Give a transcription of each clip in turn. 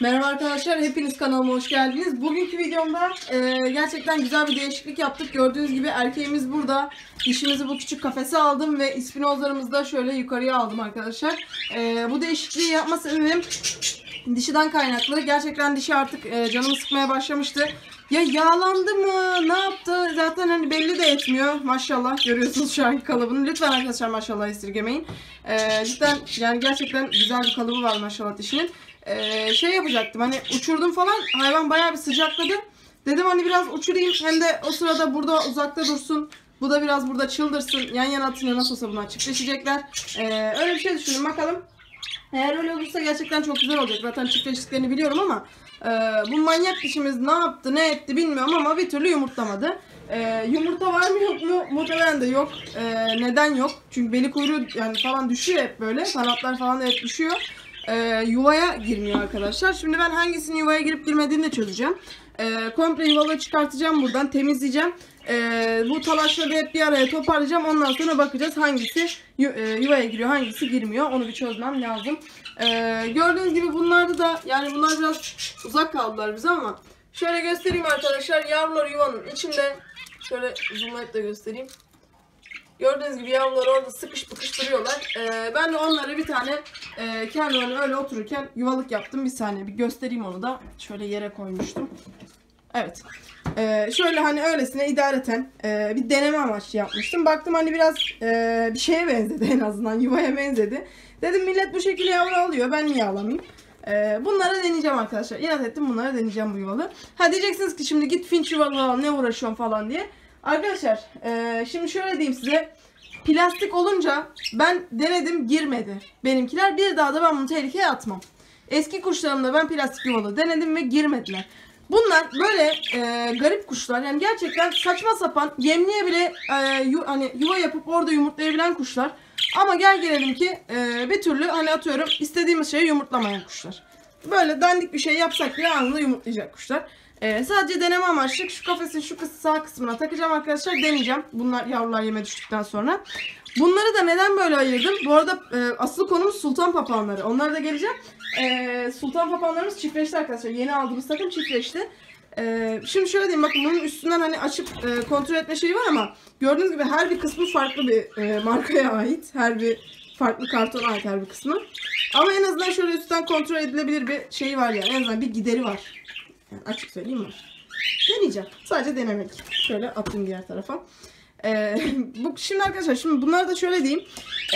Merhaba arkadaşlar, hepiniz kanalıma hoş geldiniz. Bugünkü videomda e, gerçekten güzel bir değişiklik yaptık. Gördüğünüz gibi erkeğimiz burada. Dişimizi bu küçük kafese aldım ve ispinozlarımızı da şöyle yukarıya aldım arkadaşlar. E, bu değişikliği yapma sebebim dişiden kaynaklı. Gerçekten dişi artık e, canımı sıkmaya başlamıştı. Ya yağlandı mı? Ne yaptı? Zaten hani belli de etmiyor. Maşallah görüyorsunuz şu anki kalıbını. Lütfen arkadaşlar maşallah esirgemeyin. E, cidden yani gerçekten güzel bir kalıbı var maşallah dişinin. Ee, şey yapacaktım hani uçurdum falan hayvan bayağı bir sıcakladı. Dedim hani biraz uçurayım hem de o sırada burada uzakta dursun. Bu da biraz burada çıldırsın. Yan yana atınca nasıl olsa bunlar çiftleşecekler. Ee, öyle bir şey düşündüm bakalım. Eğer öyle olursa gerçekten çok güzel olacak. Zaten çiftleştiklerini biliyorum ama e, bu manyak dişimiz ne yaptı ne etti bilmiyorum ama bir türlü yumurtlamadı. E, yumurta var mı yok mu? Muhtemelen de yok. E, neden yok? Çünkü beli kuyruğu yani falan düşüyor hep böyle. Kanatlar falan da hep düşüyor e, yuvaya girmiyor arkadaşlar. Şimdi ben hangisinin yuvaya girip girmediğini de çözeceğim. E, komple yuvaları çıkartacağım buradan temizleyeceğim. E, bu talaşları hep bir araya toparlayacağım. Ondan sonra bakacağız hangisi yu, e, yuvaya giriyor hangisi girmiyor. Onu bir çözmem lazım. E, gördüğünüz gibi bunlarda da yani bunlar biraz uzak kaldılar bize ama şöyle göstereyim arkadaşlar. Yavrular yuvanın içinde. Şöyle zoomlayıp da göstereyim. Gördüğünüz gibi yavrular orada sıkış pıkış duruyorlar. Ee, ben de onlara bir tane e, kendilerine öyle otururken yuvalık yaptım. Bir saniye bir göstereyim onu da. Şöyle yere koymuştum. Evet. Ee, şöyle hani öylesine idareten e, bir deneme amaçlı yapmıştım. Baktım hani biraz e, bir şeye benzedi en azından yuvaya benzedi. Dedim millet bu şekilde yavru alıyor ben niye alamayayım. Ee, bunları deneyeceğim arkadaşlar. İnat ettim bunları deneyeceğim bu yuvalı. Ha diyeceksiniz ki şimdi git finç yuvalı al ne uğraşıyorsun falan diye. Arkadaşlar e, şimdi şöyle diyeyim size. Plastik olunca ben denedim girmedi benimkiler. Bir daha da ben bunu tehlikeye atmam. Eski kuşlarımda ben plastik yuvalı denedim ve girmediler. Bunlar böyle e, garip kuşlar. Yani gerçekten saçma sapan yemliğe bile e, yu, hani yuva yapıp orada yumurtlayabilen kuşlar. Ama gel gelelim ki e, bir türlü hani atıyorum istediğimiz şeyi yumurtlamayan kuşlar. Böyle dandik bir şey yapsak bile anında yumurtlayacak kuşlar. Ee, sadece deneme amaçlı şu kafesin şu kıs sağ kısmına takacağım arkadaşlar. Deneyeceğim. Bunlar yavrular yeme düştükten sonra. Bunları da neden böyle ayırdım? Bu arada e, asıl konumuz sultan papağanları. Onlara da geleceğim. E, sultan papağanlarımız çiftleşti arkadaşlar. Yeni aldığımız takım çiftleşti. E, şimdi şöyle diyeyim bakın bunun üstünden hani açıp e, kontrol etme şeyi var ama gördüğünüz gibi her bir kısmı farklı bir e, markaya ait. Her bir farklı kartona ait her bir kısmı. Ama en azından şöyle üstten kontrol edilebilir bir şeyi var yani. En azından bir gideri var. Yani açık söyleyeyim mi? Deneyeceğim. Sadece denemek. Şöyle attım diğer tarafa. Ee, bu şimdi arkadaşlar şimdi bunları da şöyle diyeyim.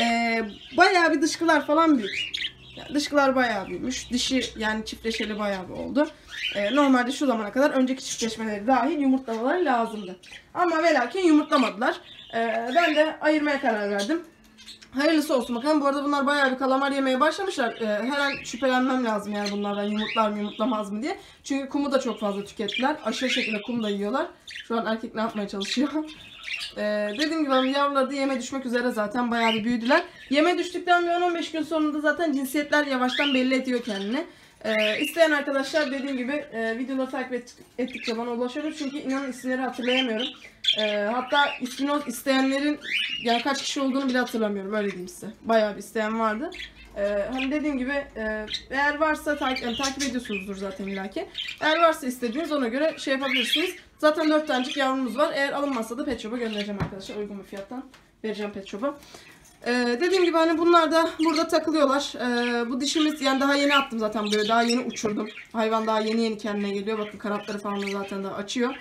Ee, bayağı bir dışkılar falan büyük. Yani dışkılar bayağı büyümüş. Dişi yani çiftleşeli bayağı bir oldu. Ee, normalde şu zamana kadar önceki çiftleşmeleri dahil yumurtlamaları lazımdı. Ama ve lakin yumurtlamadılar. Ee, ben de ayırmaya karar verdim. Hayırlısı olsun bakalım. Bu arada bunlar bayağı bir kalamar yemeye başlamışlar. Ee, her an şüphelenmem lazım yani bunlardan yumurtlar mı yumurtlamaz mı diye. Çünkü kumu da çok fazla tükettiler. Aşırı şekilde kum da yiyorlar. Şu an erkek ne yapmaya çalışıyor? Ee, dediğim gibi yavruları da yeme düşmek üzere zaten bayağı bir büyüdüler. Yeme düştükten bir 10-15 gün sonunda zaten cinsiyetler yavaştan belli ediyor kendini. Ee, isteyen arkadaşlar dediğim gibi e, videoları takip et, ettikçe bana ulaşabilir. Çünkü inanın isimleri hatırlayamıyorum. Ee, hatta ismini isteyenlerin yani kaç kişi olduğunu bile hatırlamıyorum öyle diyeyim size. Bayağı bir isteyen vardı. Ee, hani dediğim gibi e, eğer varsa takip, yani takip ediyorsunuzdur zaten illaki. Eğer varsa istediğiniz ona göre şey yapabilirsiniz. Zaten 4 tanecik yavrumuz var. Eğer alınmazsa da Pet Shop'a göndereceğim arkadaşlar. Uygun bir fiyattan vereceğim Pet Shop'a. Ee, dediğim gibi hani bunlar da burada takılıyorlar. Ee, bu dişimiz yani daha yeni attım zaten böyle daha yeni uçurdum. Hayvan daha yeni yeni kendine geliyor. Bakın kanatları falan da zaten daha açıyor.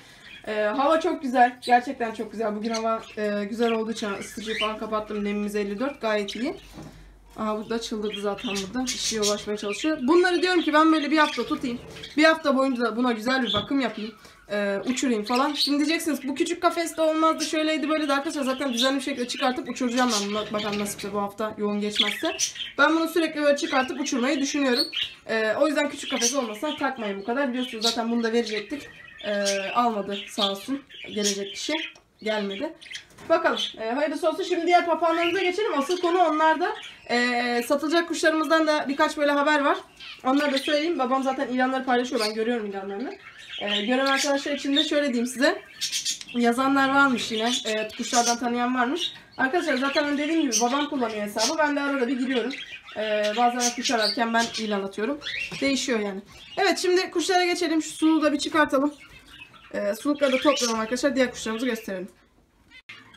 Ee, hava çok güzel. Gerçekten çok güzel. Bugün hava e, güzel olduğu için ısıtıcıyı falan kapattım. Nemimiz 54 gayet iyi. Aha bu da çıldırdı zaten burada. Dişiye ulaşmaya çalışıyor. Bunları diyorum ki ben böyle bir hafta tutayım. Bir hafta boyunca da buna güzel bir bakım yapayım. Ee, uçurayım falan. Şimdi diyeceksiniz bu küçük kafeste olmazdı şöyleydi böyle de arkadaşlar zaten düzenli bir şekilde çıkartıp uçuracağım ben bunu. Bakalım nasipse bu hafta yoğun geçmezse. Ben bunu sürekli böyle çıkartıp uçurmayı düşünüyorum. Ee, o yüzden küçük kafes olmasa takmayın bu kadar. Biliyorsunuz zaten bunu da verecektik. Ee, almadı sağ olsun. Gelecek kişi. Gelmedi. Bakalım. E, hayırlısı olsun. Şimdi diğer papağanlarımıza geçelim. Asıl konu onlarda. E, satılacak kuşlarımızdan da birkaç böyle haber var. Onları da söyleyeyim. Babam zaten ilanları paylaşıyor. Ben görüyorum ilanlarını. E, gören arkadaşlar için de şöyle diyeyim size. Yazanlar varmış yine. E, kuşlardan tanıyan varmış. Arkadaşlar zaten dediğim gibi babam kullanıyor hesabı. Ben de arada bir giriyorum. Ee, bazen kuş ararken ben ilan atıyorum. Değişiyor yani. Evet şimdi kuşlara geçelim. Şu suluğu da bir çıkartalım. Ee, sulukları da toplayalım arkadaşlar. Diğer kuşlarımızı gösterelim.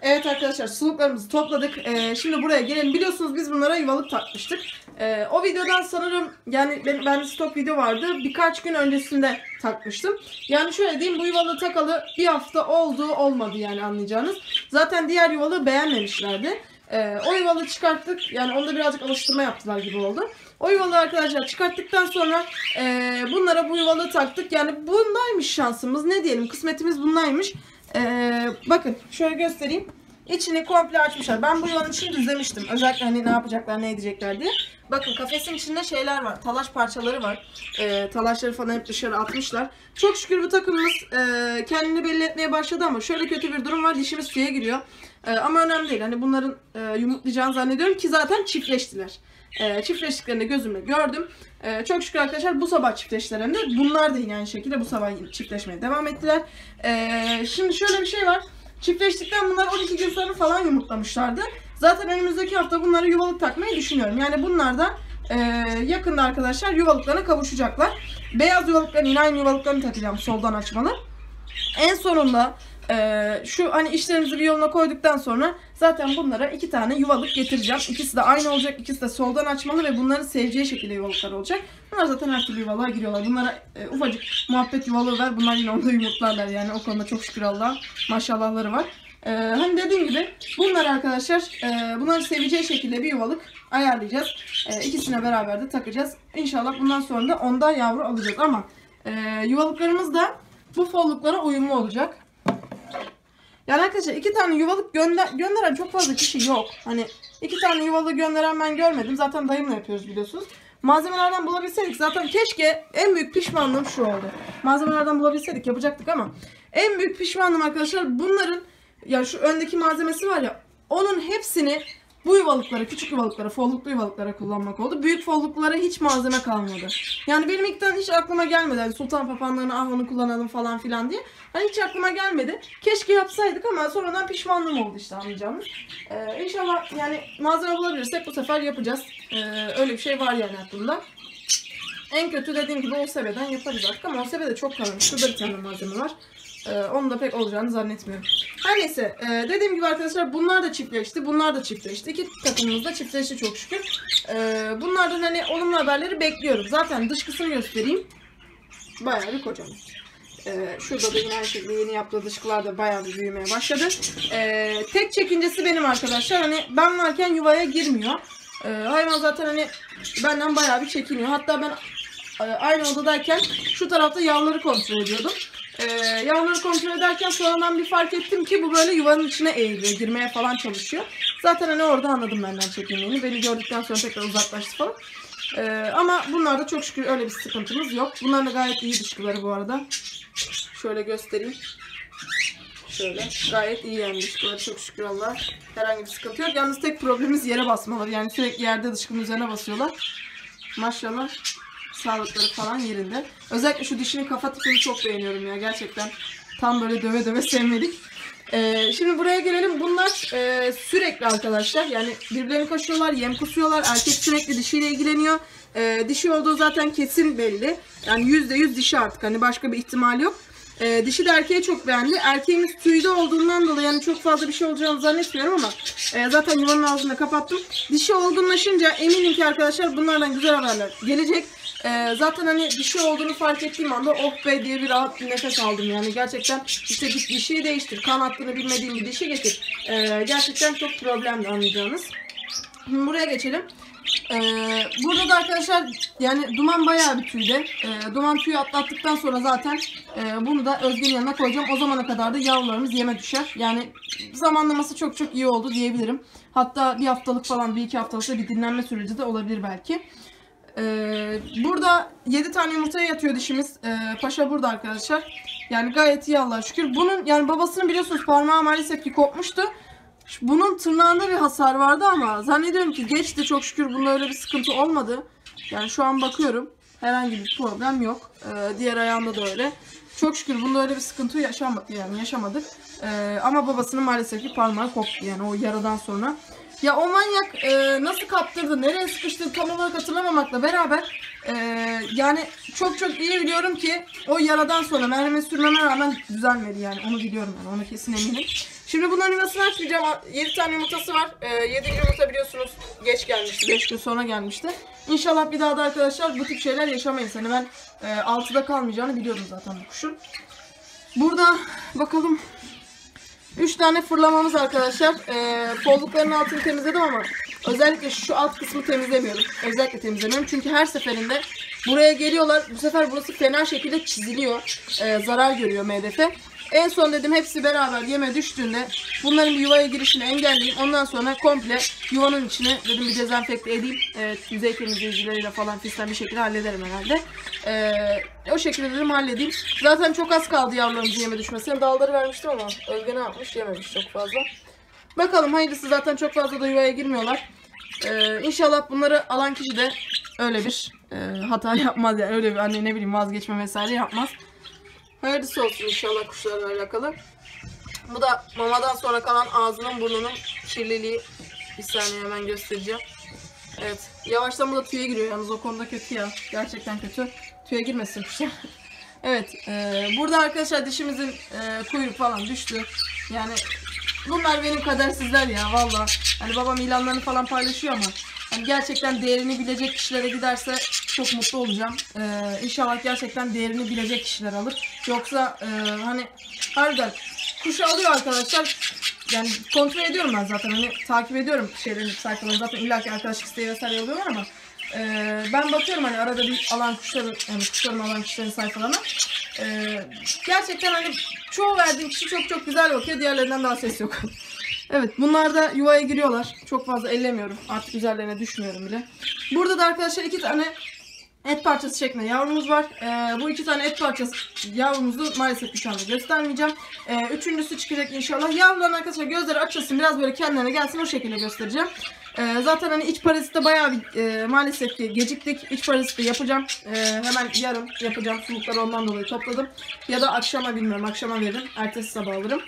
Evet arkadaşlar suluklarımızı topladık. Ee, şimdi buraya gelelim. Biliyorsunuz biz bunlara yuvalık takmıştık. Ee, o videodan sanırım yani ben, bende stok video vardı. Birkaç gün öncesinde takmıştım. Yani şöyle diyeyim bu yuvalığı takalı bir hafta oldu olmadı yani anlayacağınız. Zaten diğer yuvalığı beğenmemişlerdi. Ee, o yuvalığı çıkarttık. Yani onda birazcık alıştırma yaptılar gibi oldu. O yuvalığı arkadaşlar çıkarttıktan sonra e, bunlara bu yuvalığı taktık. Yani bundaymış şansımız. Ne diyelim kısmetimiz bundaymış. Ee, bakın şöyle göstereyim. İçini komple açmışlar. Ben bu yuvanın içini düzlemiştim. Özellikle hani ne yapacaklar, ne edecekler diye. Bakın kafesin içinde şeyler var. Talaş parçaları var. Ee, talaşları falan hep dışarı atmışlar. Çok şükür bu takımımız e, kendini belli etmeye başladı ama şöyle kötü bir durum var. Dişimiz suya giriyor. E, ama önemli değil. Hani bunların e, yumurtlayacağını zannediyorum ki zaten çiftleştiler. E, çiftleştiklerini gözümle gördüm. E, çok şükür arkadaşlar bu sabah çiftleştiler hem de. Bunlar da yine aynı şekilde bu sabah çiftleşmeye devam ettiler. E, şimdi şöyle bir şey var. Çiftleştikten bunlar 12 gün sonra falan yumurtlamışlardı. Zaten önümüzdeki hafta bunlara yuvalık takmayı düşünüyorum. Yani bunlar da e, yakında arkadaşlar yuvalıklarına kavuşacaklar. Beyaz yuvalıkların yine aynı yuvalıklarını takacağım soldan açmalı. En sonunda e, şu hani işlerimizi bir yoluna koyduktan sonra zaten bunlara iki tane yuvalık getireceğim. İkisi de aynı olacak. ikisi de soldan açmalı ve bunların seveceği şekilde yuvalıklar olacak. Bunlar zaten her türlü yuvalığa giriyorlar. Bunlara e, ufacık muhabbet yuvalığı ver. Bunlar yine onda yumurtlarlar yani. O konuda çok şükür Allah maşallahları var. Ee, hani dediğim gibi bunlar arkadaşlar e, bunları seveceği şekilde bir yuvalık ayarlayacağız. E, ikisine beraber de takacağız. İnşallah bundan sonra da onda yavru alacağız ama e, yuvalıklarımız da bu folluklara uyumlu olacak. Yani arkadaşlar iki tane yuvalık gönder gönderen çok fazla kişi yok. Hani iki tane yuvalığı gönderen ben görmedim. Zaten dayımla yapıyoruz biliyorsunuz. Malzemelerden bulabilseydik zaten keşke en büyük pişmanlığım şu oldu. Malzemelerden bulabilseydik yapacaktık ama en büyük pişmanlığım arkadaşlar bunların ya şu öndeki malzemesi var ya onun hepsini bu yuvalıklara, küçük yuvalıklara, folluklu yuvalıklara kullanmak oldu. Büyük folluklara hiç malzeme kalmadı. Yani benim ilkten hiç aklıma gelmedi. Hani sultan papağanlarını ah onu kullanalım falan filan diye. Hani hiç aklıma gelmedi. Keşke yapsaydık ama sonradan pişmanlığım oldu işte anlayacağınız. Ee, inşallah yani malzeme bulabilirsek bu sefer yapacağız. Ee, öyle bir şey var yani aklımda. En kötü dediğim gibi OSB'den yaparız artık ama OSB de çok kalın. Şurada bir tane malzeme var. Ee, onun da pek olacağını zannetmiyorum. Her neyse e, dediğim gibi arkadaşlar bunlar da çiftleşti. Bunlar da çiftleşti. İki takımımız da çiftleşti çok şükür. Ee, bunlardan hani olumlu haberleri bekliyorum. Zaten dışkısını göstereyim. Bayağı bir kocaman. Ee, şurada da yine aynı şekilde yeni yaptığı dışkılar da bayağı bir büyümeye başladı. Ee, tek çekincesi benim arkadaşlar. Hani ben varken yuvaya girmiyor. Ee, hayvan zaten hani benden bayağı bir çekiniyor. Hatta ben e, aynı odadayken şu tarafta yavruları kontrol ediyordum. Ee, kontrol ederken sonradan bir fark ettim ki bu böyle yuvanın içine eğiliyor. Girmeye falan çalışıyor. Zaten hani orada anladım benden çekindiğini. Beni gördükten sonra tekrar uzaklaştı falan. Ee, ama bunlarda çok şükür öyle bir sıkıntımız yok. Bunlar da gayet iyi dışkıları bu arada. Şöyle göstereyim. Şöyle. Gayet iyi yani dışkıları çok şükür Allah. Herhangi bir sıkıntı yok. Yalnız tek problemimiz yere basmaları. Yani sürekli yerde dışkının üzerine basıyorlar. Maşallah sağlıkları falan yerinde. Özellikle şu dişinin kafa tipini çok beğeniyorum ya gerçekten. Tam böyle döve döve sevmedik. Ee, şimdi buraya gelelim. Bunlar e, sürekli arkadaşlar. Yani birbirlerini kaşıyorlar, yem kusuyorlar. Erkek sürekli dişiyle ilgileniyor. Ee, dişi olduğu zaten kesin belli. Yani yüzde yüz dişi artık. Hani başka bir ihtimal yok. Ee, dişi de erkeği çok beğendi. Erkeğimiz tüyde olduğundan dolayı yani çok fazla bir şey olacağını zannetmiyorum ama e, zaten yuvanın ağzını kapattım. Dişi olgunlaşınca eminim ki arkadaşlar bunlardan güzel haberler gelecek. Ee, zaten hani dişi olduğunu fark ettiğim anda oh be! diye bir rahat bir nefes aldım. Yani gerçekten işte bir dişiyi değiştir kan hattını bilmediğim bir dişi getir. Ee, gerçekten çok problemli anlayacağınız. Şimdi buraya geçelim. Ee, burada da arkadaşlar yani duman bayağı bir tüyde. Ee, duman tüyü atlattıktan sonra zaten e, bunu da Özge'nin yanına koyacağım. O zamana kadar da yavrularımız yeme düşer. Yani zamanlaması çok çok iyi oldu diyebilirim. Hatta bir haftalık falan bir iki haftalık bir dinlenme süreci de olabilir belki ee, burada 7 tane yumurtaya yatıyor dişimiz. Ee, paşa burada arkadaşlar. Yani gayet iyi Allah'a şükür. Bunun yani babasının biliyorsunuz parmağı maalesef ki kopmuştu. Bunun tırnağında bir hasar vardı ama zannediyorum ki geçti çok şükür bunda öyle bir sıkıntı olmadı. Yani şu an bakıyorum herhangi bir problem yok. Ee, diğer ayağında da öyle. Çok şükür bunda öyle bir sıkıntı yaşamadık yani yaşamadık. Ee, ama babasının maalesef ki parmağı koptu yani o yaradan sonra. Ya o manyak e, nasıl kaptırdı, nereye sıkıştı tam olarak hatırlamamakla beraber e, yani çok çok iyi biliyorum ki o yaradan sonra merheme sürmeme rağmen düzelmedi yani onu biliyorum yani ona kesin eminim. Şimdi bunların yuvasını açmayacağım. 7 tane yumurtası var. E, 7. yumurta biliyorsunuz geç gelmişti. 5 gün sonra gelmişti. İnşallah bir daha da arkadaşlar bu tip şeyler yaşamayız. Hani ben e, 6'da kalmayacağını biliyordum zaten bu kuşun. Burada bakalım 3 tane fırlamamız arkadaşlar. Ee, altını temizledim ama özellikle şu alt kısmı temizlemiyorum. Özellikle temizlemiyorum çünkü her seferinde buraya geliyorlar. Bu sefer burası fena şekilde çiziliyor. Ee, zarar görüyor MDF. En son dedim hepsi beraber yeme düştüğünde bunların bir yuvaya girişini engelleyeyim. Ondan sonra komple yuvanın içine dedim bir dezenfekte edeyim. Evet, yüzey temizleyicileriyle falan fistan bir şekilde hallederim herhalde. Ee, o şekilde dedim halledeyim. Zaten çok az kaldı yavrularımızın yeme düşmesine. Dalları vermiştim ama Özge ne yapmış? Yememiş çok fazla. Bakalım hayırlısı zaten çok fazla da yuvaya girmiyorlar. Ee, inşallah bunları alan kişi de öyle bir e, hata yapmaz yani öyle bir hani ne bileyim vazgeçme vesaire yapmaz. Hayırlısı olsun inşallah kuşlarla alakalı. Bu da mamadan sonra kalan ağzının burnunun kirliliği. Bir saniye hemen göstereceğim. Evet. Yavaştan bu da tüye giriyor yalnız o konuda kötü ya. Gerçekten kötü. Tüye girmesin kuşlar. evet. e, burada arkadaşlar dişimizin e, kuyruk falan düştü. Yani bunlar benim kadersizler ya valla. Hani babam ilanlarını falan paylaşıyor ama hani gerçekten değerini bilecek kişilere giderse çok mutlu olacağım. Ee, inşallah gerçekten değerini bilecek kişiler alır. Yoksa e, hani harbiden kuşu alıyor arkadaşlar. Yani kontrol ediyorum ben zaten hani takip ediyorum şeylerin sayfalarını zaten illaki arkadaşlık isteği vesaire oluyorlar ama e, ben bakıyorum hani arada bir alan kuşların yani kuşların alan kişilerin sayfalarına. E, gerçekten hani çoğu verdiğim kişi çok çok güzel bakıyor diğerlerinden daha ses yok. Evet bunlar da yuvaya giriyorlar. Çok fazla ellemiyorum. Artık üzerlerine düşmüyorum bile. Burada da arkadaşlar iki tane et parçası şeklinde yavrumuz var. Ee, bu iki tane et parçası yavrumuzu maalesef şu anda göstermeyeceğim. Ee, üçüncüsü çıkacak inşallah. Yavruların arkadaşlar gözleri açılsın biraz böyle kendilerine gelsin o şekilde göstereceğim. Ee, zaten hani iç parazitte bayağı bir e, maalesef ki geciktik. İç parazitte yapacağım. Ee, hemen yarın yapacağım. Sulukları ondan dolayı topladım. Ya da akşama bilmiyorum. Akşama veririm. Ertesi sabah alırım.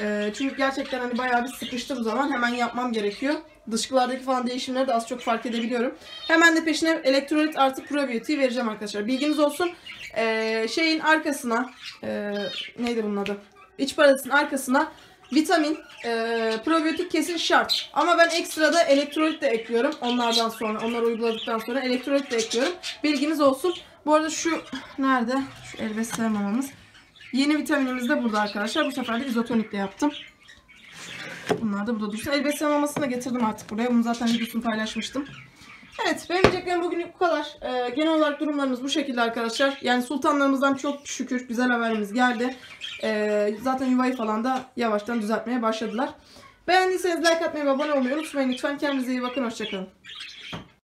Ee, çünkü gerçekten hani bayağı bir sıkıştığım zaman hemen yapmam gerekiyor. Dışkılardaki falan değişimleri de az çok fark edebiliyorum. Hemen de peşine elektrolit artı probiotiği vereceğim arkadaşlar. Bilginiz olsun. Ee, şeyin arkasına e, neydi bunun adı? İç parazitinin arkasına vitamin, e, probiyotik kesin şart. Ama ben ekstrada elektrolit de ekliyorum. Onlardan sonra, onları uyguladıktan sonra elektrolit de ekliyorum. Bilginiz olsun. Bu arada şu nerede? Şu elbise mamamız. Yeni vitaminimiz de burada arkadaşlar. Bu sefer de izotonikle yaptım. Bunlar da burada dursun. El besleme mamasını getirdim artık buraya. Bunu zaten videosunu paylaşmıştım. Evet benim diyeceklerim bugünlük bu kadar. Ee, genel olarak durumlarımız bu şekilde arkadaşlar. Yani sultanlarımızdan çok şükür güzel haberimiz geldi. Ee, zaten yuvayı falan da yavaştan düzeltmeye başladılar. Beğendiyseniz like atmayı ve abone olmayı unutmayın lütfen. Kendinize iyi bakın. Hoşçakalın.